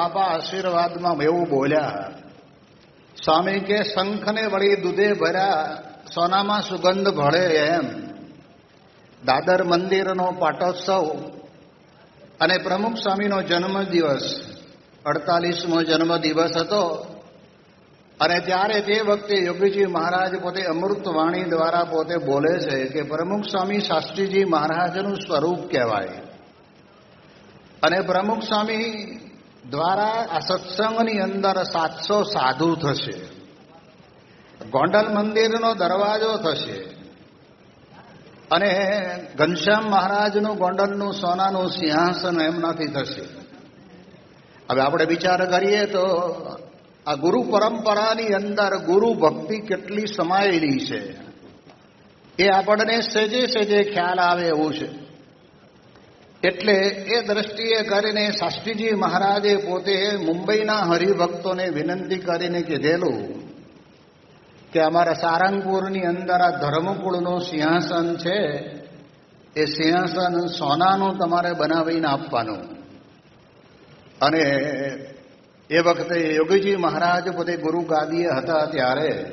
બાપા આશીર્વાદમાં એવું બોલ્યા સ્વામી કે શંખને વળી દૂધે ભર્યા, સોનામાં સુગંધ ભળે એમ. દાદર મંદિરનો પાટોત્સવ અને પ્રમુખ સ્વામીનો જન્મદિવસ, અડતાલીસમો જન્મદિવસ હતો. અને ત્યારે તે વખતે યોગીજી મહારાજ પોતે અમૃતવાણી દ્વારા પોતે બોલે છે કે, પ્રમુખ સ્વામી શાસ્ત્રીજી મહારાજનું સ્વરૂપ કહેવાય. અને પ્રમુખ સ્વામી દ્વારા આ સત્સંગની અંદર સાતસો સાધુ થશે. ગોંડલ મંદિરનો દરવાજો થશે. અને ઘનશ્યામ મહારાજનું ગોંડલનું સોનાનું સિંહાસન એમનાથી થશે. હવે આપણે વિચાર કરીએ તો આ ગુરુ પરંપરાની અંદર ગુરુ ભક્તિ કેટલી સમાયેલી છે. એ આપણને સેજે સેજે ખ્યાલ આવે એવું છે. એટલે એ દ્રષ્ટિએ કરીને શાસ્ત્રીજી મહારાજે પોતે મુંબઈના હરિભક્તોને વિનંતી કરીને કીધેલું કે અમારા સારંગપુરની અંદર આ ધર્મકુળનું સિંહાસન છે. એ સિંહાસન સોનાનું તમારે બનાવીને આપવાનું. અને એ વખતે યોગીજી મહારાજ પોતે ગુરુ ગાદીએ હતા ત્યારે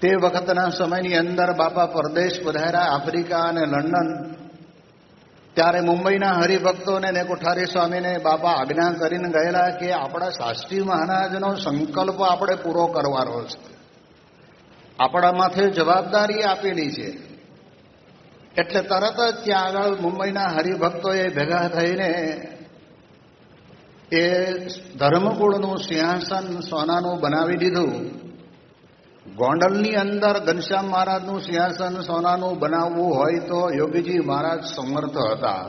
તે વખતના સમયની અંદર બાપા પરદેશ પધાર્યા આફ્રિકા અને લંડન ત્યારે મુંબઈના હરિભક્તોને ને કોઠારી સ્વામીને બાપા આજ્ઞા કરીને ગયેલા કે આપણા શાસ્ત્રી મહારાજનો સંકલ્પ આપણે પૂરો કરવાનો છે. આપણા માથે જવાબદારી આપેલી છે. એટલે તરત જ ત્યાં આગળ મુંબઈના હરિભક્તોએ ભેગા થઈને એ ધર્મકુળનું સિંહાસન સોનાનું બનાવી દીધું. ગોંડલની અંદર ઘનશ્યામ મહારાજનું સિંહાસન સોનાનું બનાવવું હોય તો યોગીજી મહારાજ સમર્થ હતા.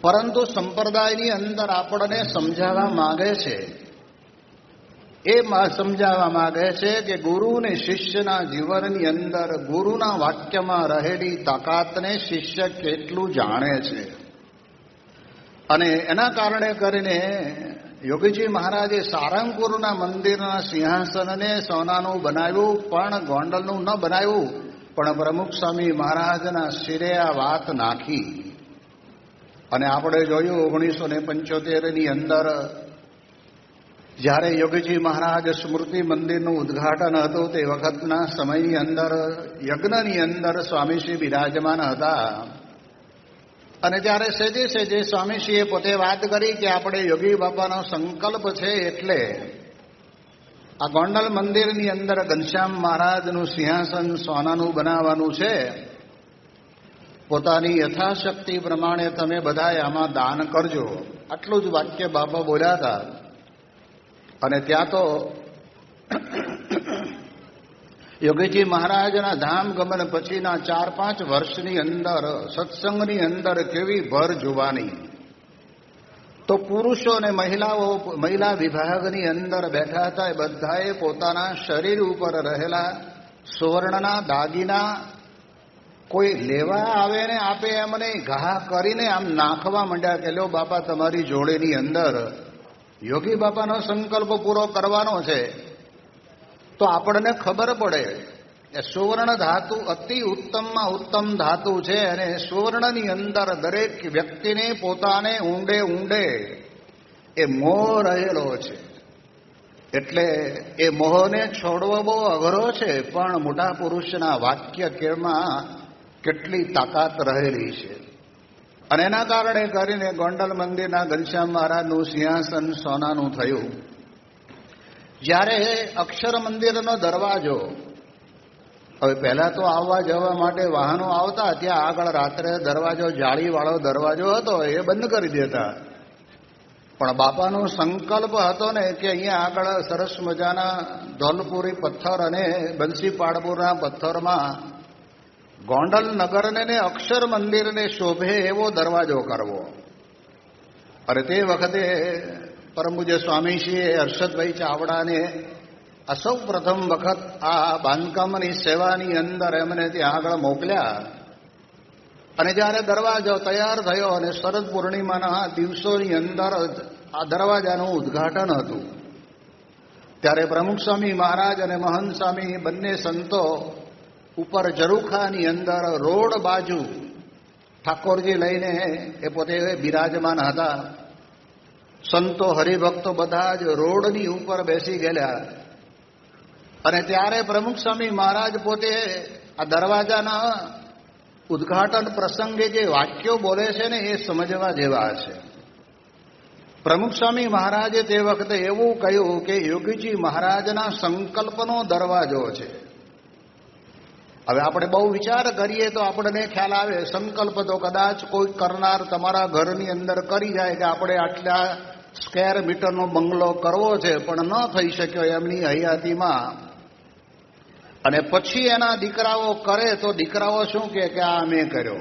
પરંતુ સંપ્રદાયની અંદર આપણને સમજાવવા માગે છે. એ સમજાવવા માગે છે કે ગુરુ અને શિષ્યના જીવનની અંદર ગુરુના વાક્યમાં રહેલી તાકાતને શિષ્ય કેટલું જાણે છે. અને એના કારણે કરીને યોગીજી મહારાજે સારંગપુરના મંદિરના સિંહાસનને સોનાનું બનાવ્યું, પણ ગોંડલનું ન બનાવ્યું. પણ પ્રમુખ સ્વામી મહારાજના શિરે આ વાત નાખી. અને આપણે જોયું ઓગણીસો ને પંચોતેરની અંદર, જ્યારે યોગીજી મહારાજ સ્મૃતિ મંદિરનું ઉદ્ઘાટન હતું, તે વખતના સમયની અંદર, યજ્ઞની અંદર સ્વામીશ્રી બિરાજમાન હતા. અને જ્યારે સેજે સેજે સ્વામીશ્રીએ પોતે વાત કરી કે આપણે યોગી બાપાનો સંકલ્પ છે એટલે આ ગોંડલ મંદિરની અંદર ઘનશ્યામ મહારાજનું સિંહાસન સોનાનું બનાવવાનું છે. પોતાની યથાશક્તિ પ્રમાણે તમે બધાએ આમાં દાન કરજો. આટલું જ વાક્ય બાપા બોલ્યા હતા. અને ત્યાં તો યોગીજી મહારાજના ધામ ગમન પછીના ચાર પાંચ વર્ષની અંદર, સત્સંગની અંદર કેવી ભર જોવાની તો પુરુષો અને મહિલાઓ, મહિલા વિભાગની અંદર બેઠા હતા એ બધાએ પોતાના શરીર ઉપર રહેલા સુવર્ણના દાગીના કોઈ લેવા આવે ને આપે એમને ઘા કરીને આમ નાખવા માંડ્યા કે લો બાપા તમારી જોડેની અંદર. યોગી બાપાનો સંકલ્પ પૂરો કરવાનો છે. તો આપણને ખબર પડે, એ સુવર્ણ ધાતુ અતિ ઉત્તમમાં ઉત્તમ ધાતુ છે અને સુવર્ણની અંદર દરેક વ્યક્તિને પોતાને ઊંડે ઊંડે એ મોહ રહેલો છે. એટલે એ મોહને છોડવો બહુ અઘરો છે, પણ મોટા પુરુષના વાક્ય કેમાં કેટલી તાકાત રહેલી છે. અને એના કારણે કરીને ગોંડલ મંદિરના ઘનશ્યામ મહારાજનું સિંહાસન સોનાનું થયું. જ્યારે અક્ષર મંદિરનો દરવાજો, હવે પહેલા તો આવવા જવા માટે વાહનો આવતા, ત્યાં આગળ રાત્રે દરવાજો, જાળીવાળો દરવાજો હતો, એ બંધ કરી દેતા. પણ બાપાનો સંકલ્પ હતો ને કે અહીંયા આગળ સરસ મજાના ધોલપુરી પથ્થર અને બંસી પાડપુરના પથ્થરમાં ગોંડલ નગરને ને અક્ષર મંદિરને શોભે એવો દરવાજો કરવો. અને તે વખતે પરમ પૂજ્ય સ્વામીશ્રીએ હર્ષદભાઈ ચાવડાને આ સૌ પ્રથમ વખત આ બાંધકામની સેવાની અંદર એમને ત્યાં આગળ મોકલ્યા. અને જ્યારે દરવાજો તૈયાર થયો અને શરદ પૂર્ણિમાના દિવસોની અંદર આ દરવાજાનું ઉદ્ઘાટન હતું. ત્યારે પ્રમુખ સ્વામી મહારાજ અને મહંત સ્વામી બંને સંતો ઉપર ઝરૂખાની અંદર રોડ બાજુ ઠાકોરજી લઈને એ પોતે બિરાજમાન હતા. સંતો હરિભક્તો બધા જ રોડની ઉપર બેસી ગયેલા. અને ત્યારે પ્રમુખ સ્વામી મહારાજ પોતે આ દરવાજાના ઉદઘાટન પ્રસંગે જે વાક્યો બોલે છે ને એ સમજવા જેવા છે. પ્રમુખ સ્વામી મહારાજે તે વખતે એવું કહ્યું કે યોગીજી મહારાજના સંકલ્પનો દરવાજો છે. હવે આપણે બહુ વિચાર કરીએ તો આપણને ખ્યાલ આવે, સંકલ્પ તો કદાચ કોઈ કરનાર તમારા ઘરની અંદર કરી જાય કે આપણે આટલા સ્ક્વેર મીટરનો બંગલો કરવો છે, પણ ન થઈ શક્યો એમની હયાતીમાં. અને પછી એના દીકરાઓ કરે તો દીકરાઓ શું કે આ મેં કર્યો.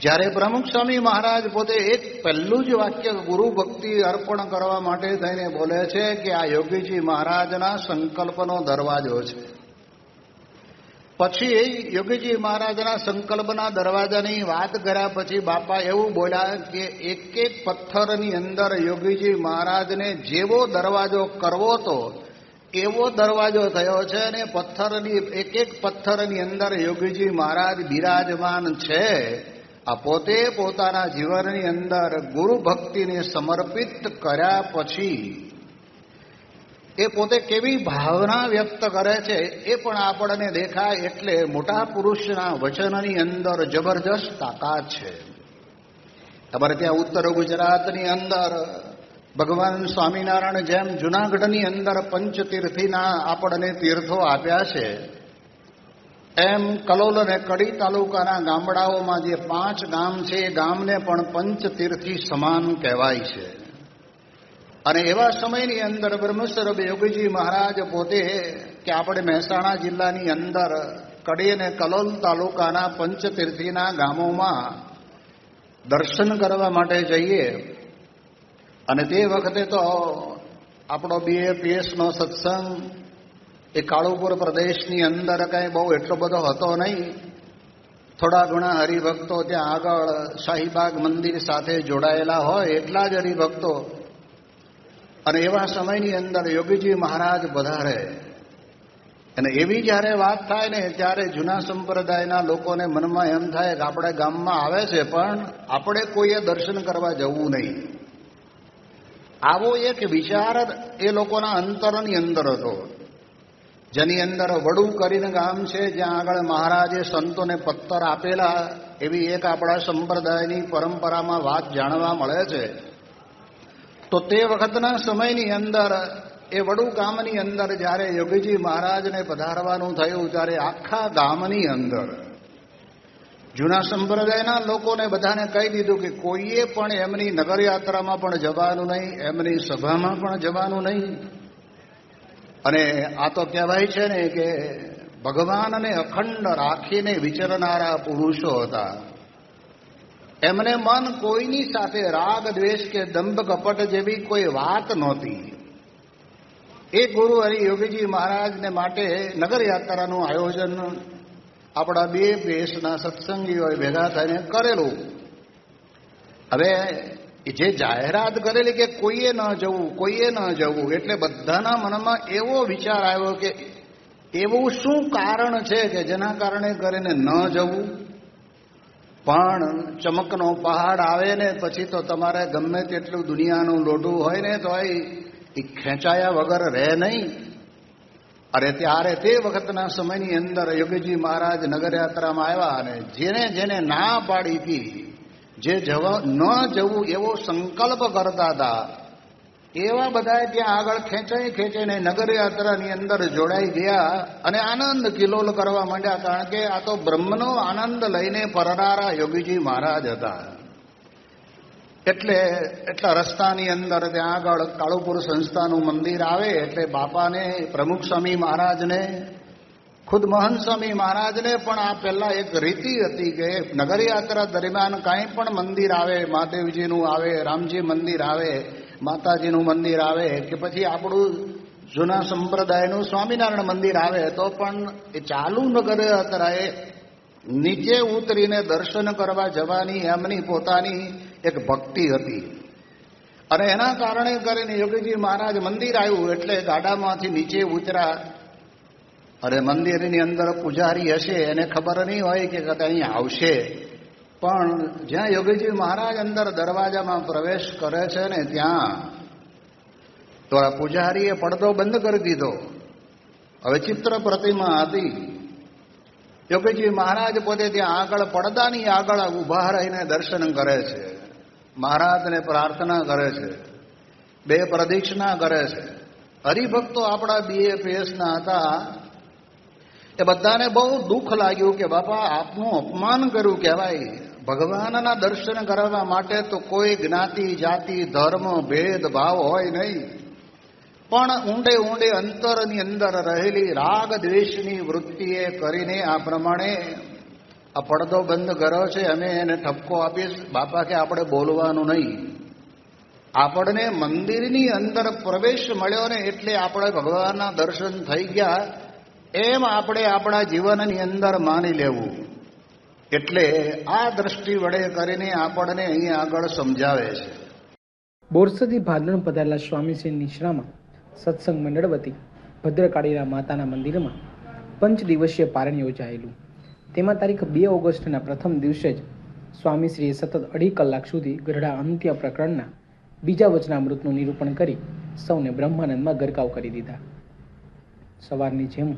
જ્યારે પ્રમુખ સ્વામી મહારાજ પોતે એક પહેલું જ વાક્ય ગુરુ ભક્તિ અર્પણ કરવા માટે થઈને બોલે છે કે આ યોગીજી મહારાજના સંકલ્પનો દરવાજો છે. પછી યોગીજી મહારાજના સંકલ્પના દરવાજાની વાત કર્યા પછી બાપા એવું બોલ્યા કે એક એક પથ્થરની અંદર યોગીજી મહારાજને જેવો દરવાજો કરવો તો એવો દરવાજો થયો છે અને પથ્થરની એક એક પથ્થરની અંદર યોગીજી મહારાજ બિરાજમાન છે. આ પોતે પોતાના જીવનની અંદર ગુરુ ભક્તિને સમર્પિત કર્યા પછી એ પોતે કેવી ભાવના વ્યક્ત કરે છે એ પણ આપણને દેખાય એટલે મોટા પુરુષના વચનની અંદર જબરજસ્ત તાકાત છે. તમારે ત્યાં ઉત્તર ગુજરાતની અંદર ભગવાન સ્વામિનારાયણ જેમ જુનાગઢની અંદર પંચતીર્થીના આપણને તીર્થો આપ્યા છે, એમ કલોલ અને કડી તાલુકાના ગામડાઓમાં જે પાંચ ગામ છે એ ગામને પણ પંચતીર્થી સમાન કહેવાય છે. અને એવા સમયની અંદર બ્રહ્મસ્વરૂપ યોગીજી મહારાજ પોતે કે આપણે મહેસાણા જિલ્લાની અંદર કડી અને કલોલ તાલુકાના પંચતીર્થીના ગામોમાં દર્શન કરવા માટે જઈએ. અને તે વખતે તો આપણો બીએપીએસનો સત્સંગ એ કાળુપુર પ્રદેશની અંદર કંઈ બહુ એટલો બધો હતો નહીં. થોડા ઘણા હરિભક્તો ત્યાં આગળ શાહીબાગ મંદિર સાથે જોડાયેલા હોય એટલા જ હરિભક્તો અને એવા સમયની અંદર યોગીજી મહારાજ વધારે. અને એવી જ્યારે વાત થાય ને ત્યારે જૂના સંપ્રદાયના લોકોને મનમાં એમ થાય કે આપણે ગામમાં આવે છે, પણ આપણે કોઈએ દર્શન કરવા જવું નહીં. આવો એક વિચાર એ લોકોના અંતરની અંદર હતો. જેની અંદર વડું કરીને ગામ છે, જ્યાં આગળ મહારાજે સંતોને પત્તર આપેલા, એવી એક આપણા સંપ્રદાયની પરંપરામાં વાત જાણવા મળે છે. તો તે વખતના સમયની અંદર, એ વડુ ગામની અંદર જ્યારે યોગીજી મહારાજને પધારવાનું થયું, ત્યારે આખા ગામની અંદર, જૂના સંપ્રદાયના લોકોને બધાને કહી દીધું કે કોઈએ પણ એમની નગરયાત્રામાં પણ જવાનું નહીં, એમની સભામાં પણ જવાનું નહીં. અને આ તો કહેવાય છે ને કે ભગવાનને અખંડ રાખીને વિચરનારા પુરુષો હતા. એમને મન કોઈની સાથે રાગ, દ્વેષ કે દંભ, કપટ જેવી કોઈ વાત નહોતી. એ ગુરુ હરિયોગીજી મહારાજને માટે નગરયાત્રાનું આયોજન આપણા બે દેશના સત્સંગીઓએ ભેગા થઈને કરેલું. હવે જે જાહેરાત કરેલી કે કોઈએ ન જવું, કોઈએ ન જવું, એટલે બધાના મનમાં એવો વિચાર આવ્યો કે એવું શું કારણ છે કે જેના કારણે કરીને ન જવું? પણ ચમકનો પહાડ આવે ને પછી તો તમારે ગમે તેટલું દુનિયાનું લોઢું હોય ને તો એ ખેંચાયા વગર રહે નહીં. અરે ત્યારે તે વખતના સમયની અંદર યોગીજી મહારાજ નગરયાત્રામાં આવ્યા અને જેને જેને ના પાડી હતી, જે જવા ન જવું એવો સંકલ્પ કરતા હતા એવા બધા ત્યાં આગળ ખેંચાઈ ખેંચાઈને નગરયાત્રાની અંદર જોડાઈ ગયા અને આનંદ કિલોલ કરવા માંડ્યા, કારણ કે આ તો બ્રહ્મનો આનંદ લઈને પરનારા યોગીજી મહારાજ હતા. એટલે એટલા રસ્તાની અંદર ત્યાં આગળ કાળુપુર સંસ્થાનું મંદિર આવે, એટલે બાપાને, પ્રમુખ સ્વામી મહારાજને, ખુદ મહંત સ્વામી મહારાજને પણ આ પહેલા એક રીતિ હતી કે નગરયાત્રા દરમિયાન કાંઈ પણ મંદિર આવે, મહાદેવજીનું આવે, રામજી મંદિર આવે માતાજીનું મંદિર આવે કે પછી આપણું જૂના સંપ્રદાયનું સ્વામિનારાયણ મંદિર આવે, તો પણ એ ચાલુ નગરયાત્રાએ નીચે ઉતરીને દર્શન કરવા જવાની એમની પોતાની એક ભક્તિ હતી. અને એના કારણે કરીને યોગીજી મહારાજ મંદિર આવ્યું એટલે ગાડામાંથી નીચે ઉતરા. અરે મંદિરની અંદર પૂજારી હશે, એને ખબર નહીં હોય કે કદાચ અહીં આવશે. પણ જ્યાં યોગીજી મહારાજ અંદર દરવાજામાં પ્રવેશ કરે છે ને ત્યાં તો આ પૂજારીએ પડદો બંધ કરી દીધો. હવે ચિત્ર પ્રતિમા હતી. યોગીજી મહારાજ પોતે ત્યાં આગળ પડદાની આગળ ઊભા રહીને દર્શન કરે છે. મહારાજને પ્રાર્થના કરે છે. બે પ્રદક્ષિણા કરે છે. હરિભક્તો આપણા બીએપીએસના હતા. એ બધાને બહુ દુઃખ લાગ્યું કે બાપા આપનું અપમાન કર્યું કહેવાય. ભગવાનના દર્શન કરવા માટે તો કોઈ જ્ઞાતિ, જાતિ, ધર્મ, ભેદ, ભાવ હોય નહીં. પણ ઊંડે ઊંડે અંતરની અંદર રહેલી રાગ દ્વેષની વૃત્તિએ કરીને આ પ્રમાણે આ પડદો બંધ કર્યો છે, અમે એને ઠપકો આપીશ. બાપા કે આપણે બોલવાનું નહીં. આપણને મંદિરની અંદર પ્રવેશ મળ્યો ને એટલે આપણે ભગવાનના દર્શન થઈ ગયા. એમ આપણે આપણા જીવનની અંદર માની લેવું. એટલે આ દ્રષ્ટિ વડે કરીને આપણને અહીં આગળ સમજાવે છે. બોરસદી ભાદરણ પધારેલા સ્વામીશ્રી નિશ્રામાં સત્સંગ મંડળ વતી ભદ્રકાળીના માતાના મંદિરમાં પંચ દિવસીય પારણ યોજાયેલું. તેમાં તારીખ બે ઓગસ્ટના પ્રથમ દિવસે જ સ્વામીશ્રીએ સતત અઢી કલાક સુધી ગઢડા અંત્ય પ્રકરણના બીજા વચનામૃતનું નિરૂપણ કરી સૌને બ્રહ્માનંદમાં ગરકાવ કરી દીધા. સવારની જેમ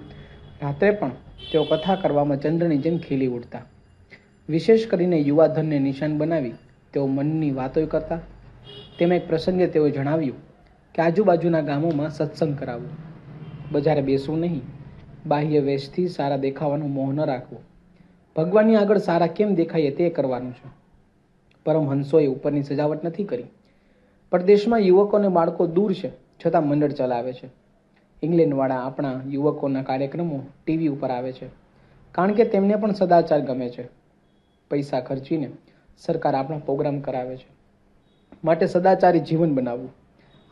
રાત્રે પણ તેઓ કથા કરવામાં ચંદ્રની જેમ ખીલી ઉઠતા. વિશેષ કરીને યુવાધનને નિશાન બનાવી તેઓ મનની વાતો કરતા. તેમાં એક પ્રસંગે તેઓએ જણાવ્યું કે આજુબાજુના ગામોમાં સત્સંગ કરાવવો બજારે બેસવું નહીં. બાહ્ય વેશથી સારા દેખાવાનો મોહ ન રાખવો. ભગવાનની આગળ સારા કેમ દેખાઈએ તે કરવાનું છે. પરમહંસોએ ઉપરની સજાવટ નથી કરી. પરદેશમાં યુવકો અને બાળકો દૂર છે, છતાં મંડળ ચલાવે છે. ઇંગ્લેન્ડવાળા આપણા યુવકોના કાર્યક્રમો ટીવી ઉપર આવે છે. કારણ કે તેમને પણ સદાચાર ગમે છે. પૈસા ખર્ચીને સરકાર આપણા પ્રોગ્રામ કરાવે છે. માટે સદાચારી જીવન બનાવવું.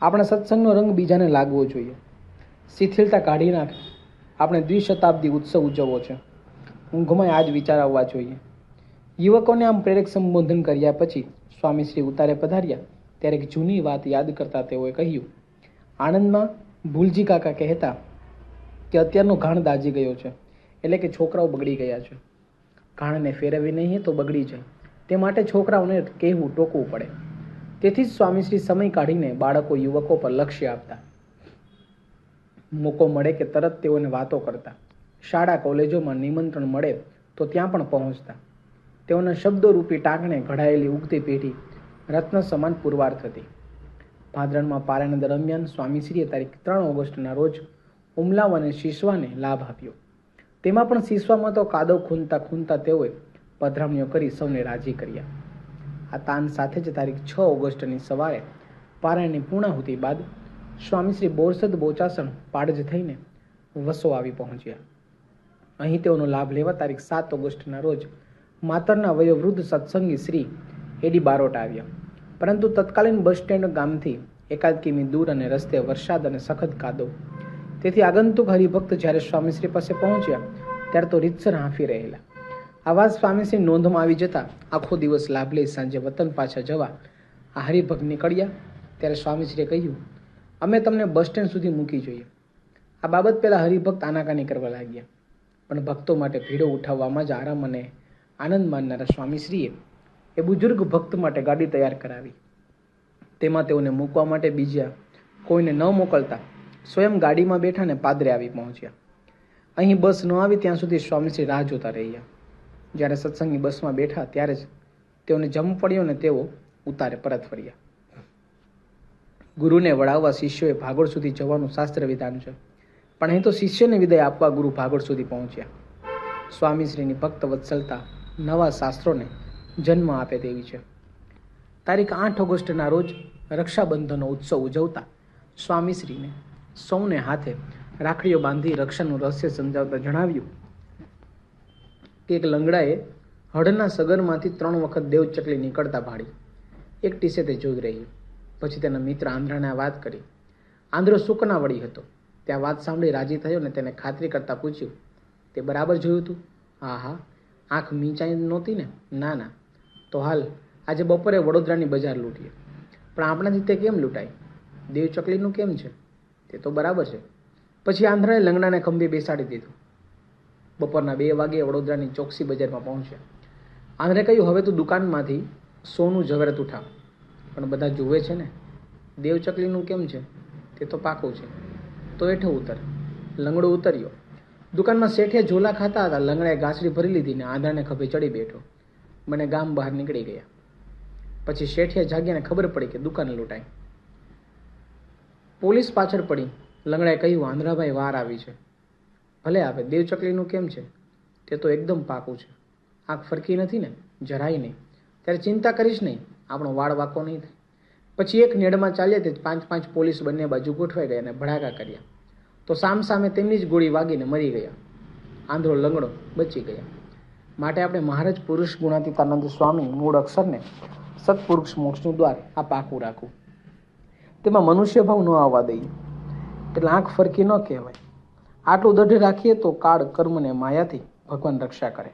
આપણા સત્સંગનો રંગ બીજાને લાગવો જોઈએ. શિથિલતા કાઢી નાખે. આપણે દ્વિશતાબ્દી ઉત્સવ ઉજવવો છે. ઊંઘમાં જ વિચાર આવવા જોઈએ. યુવકોને આમ પ્રેરક સંબોધન કર્યા પછી સ્વામીશ્રી ઉતારે પધાર્યા. ત્યારે એક જૂની વાત યાદ કરતા તેઓએ કહ્યું આણંદમાં ભૂલજી કાકા કહેતા કે અત્યારનો ઘાણ દાજી ગયો છે. એટલે કે છોકરાઓ બગડી ગયા છે. ઘાણને ફેરવી નહીં તો બગડી જાય. તે માટે છોકરાઓને કહેવું ટોકવું પડે. તેથી જ સ્વામીશ્રી સમય કાઢીને બાળકો યુવકો પર લક્ષ્ય આપતા. મોકો મળે કે તરત તેઓને વાતો કરતા. શાળા કોલેજોમાં નિમંત્રણ મળે તો ત્યાં પણ પહોંચતા. તેઓના શબ્દોરૂપી ટાંકણે ઘડાયેલી ઉગતી પેઢી રત્ન સમાન પુરવાર થતી. ભાદરણમાં પારાયણ દરમિયાન સ્વામીશ્રીએ તારીખ ત્રણ ઓગસ્ટના રોજ ઉમલાવ અને શિશવાને લાભ આપ્યો. તેમાં પણ શીશવામાં તો કાદવ ખૂંદતા ખૂંદતા તેઓએ પધરામણીઓ કરી સૌને રાજી કર્યા. આ તાન સાથે જ તારીખ છ ઓગસ્ટની સવારે પારાયણની પૂર્ણાહુતિ બાદ સ્વામી શ્રી બોરસદ બોચાસણ પાડજ થઈને વસો આવી પહોંચ્યા. અહીં તેઓનો લાભ લેવા તારીખ સાત ઓગસ્ટના રોજ માતરના વયોવૃદ્ધ સત્સંગી શ્રી એડી બારોટ આવ્યા. પરંતુ તત્કાલીન બસ સ્ટેન્ડ ગામથી એકાદ કિમી દૂર અને રસ્તે વરસાદ અને સખત કાદવ તેથી આગંતુક હરિભક્ત જ્યારે સ્વામીશ્રી પાસે પહોંચ્યા, ત્યારે તો રીતસર હાંફી રહેલા. આવા સ્વામીશ્રી નોંધમાં આવી જતા આખો દિવસ લાભ લઈ સાંજે વતન પાછા જવા આ હરિભક્ત નીકળ્યા. ત્યારે સ્વામીશ્રીએ કહ્યું, અમે તમને બસ સ્ટેન્ડ સુધી મૂકી જોઈએ. આ બાબત પહેલાં હરિભક્ત આનાકાની કરવા લાગ્યા. પણ ભક્તો માટે ભીડો ઉઠાવવામાં જ આરામ અને આનંદ માનનારા સ્વામીશ્રીએ એ બુજુર્ગ ભક્ત માટે ગાડી તૈયાર કરાવી. તેમાં તેઓને મૂકવા માટે બીજા કોઈને ન મોકલતા સ્વયં ગાડીમાં બેઠા ને પાદરે આવી પહોંચ્યા. અહીં બસ ન આવી ત્યાં સુધી સ્વામીશ્રી રાહ જોતા રહ્યા. જ્યારે સત્સંગની બસમાં બેઠા ત્યારે જ તેઓને જમ પડ્યો ને તેઓ ઉતારે પરત ફર્યા. ગુરુને વળાવવા શિષ્યોએ ભાગોળ સુધી જવાનું શાસ્ત્ર વિધાન છે. પણ અહીં તો શિષ્યને વિદાય આપવા ગુરુ ભાગોળ સુધી પહોંચ્યા. સ્વામીશ્રીની ભક્ત વત્સલતા નવા શાસ્ત્રોને જન્મ આપે તેવી છે. તારીખ આઠ ઓગસ્ટના રોજ રક્ષાબંધનનો ઉત્સવ ઉજવતા સ્વામીશ્રીને સૌને હાથે રાખડીઓ બાંધી રક્ષાનું રહસ્ય સમજાવતા જણાવ્યું કે એક લંગડાએ હળના સગરમાંથી ત્રણ વખત દેવચકલી નીકળતા ભાળી એક ટીસે તે જોઈ રહ્યું પછી તેના મિત્ર આંધ્રાને વાત કરી. આંધ્રો સુકના વળી હતો. ત્યાં વાત સાંભળી રાજી થયો ને તેને ખાતરી કરતાં પૂછ્યું, તે બરાબર જોયું હતું હા હા આંખ મીંચાઈ નહોતી ને? ના ના. તો હાલ, આજે બપોરે વડોદરાની બજાર લૂંટીએ. પણ આપણાથી તે કેમ લૂંટાય? દેવ ચકલીનું કેમ છે? તે તો બરાબર છે. પછી આંધ્રાએ લંગડાને ખંભે બેસાડી દીધું. બપોરના બે વાગે વડોદરાની ચોકસી બજારમાં પહોંચ્યા. આંધ્રે કહ્યું, હવે તું દુકાનમાંથી સોનું ઝવેરત ઉઠાવ. પણ બધા જુએ છે ને, દેવચકલીનું કેમ છે? તે તો પાકું છે. તો એઠો ઉતર. લંગડો ઉતર્યો. દુકાનમાં શેઠે ઝોલા ખાતા હતા. લંગડાએ ગાસડી ભરી લીધી ને આંધ્રાને ખભે ચડી બેઠો. મને ગામ બહાર નીકળી ગયા. પછી શેઠે જાગ્યાને ખબર પડી કે દુકાન લૂંટાઈ. પોલીસ પાછળ પડી. લંગડાએ કહ્યું આંધળાભાઈ વાર આવી છે. ભલે આવે દેવચકલીનું કેમ છે? તે તો એકદમ પાકું છે. આંખ ફરકી નથી ને? જરાય નહીં. ત્યારે ચિંતા કરીશ નહીં. આપણો વાળ વાકો નહીં થાય. પછી એક નેડમાં ચાલ્યા તે પાંચ પાંચ પોલીસ બંને બાજુ ગોઠવાઈ ગયા અને ભડાકા કર્યા. તો સામ સામે તેમની જ ગોળી વાગીને મરી ગયા. આંધળો લંગડો બચી ગયા. માટે આપણે મહારાજ પુરુષ ગુણાતીતાનંદ સ્વામી મૂળ અક્ષરને સત્પુરુષ મોક્ષનું દ્વાર આ પાકું રાખવું. તેમાં મનુષ્ય ભાવ ન આવવા દઈએ. એટલે આંખ ફરકી ન કહેવાય. આટલું દઢ રાખીએ તો કાળ કર્મને માયાથી ભગવાન રક્ષા કરે.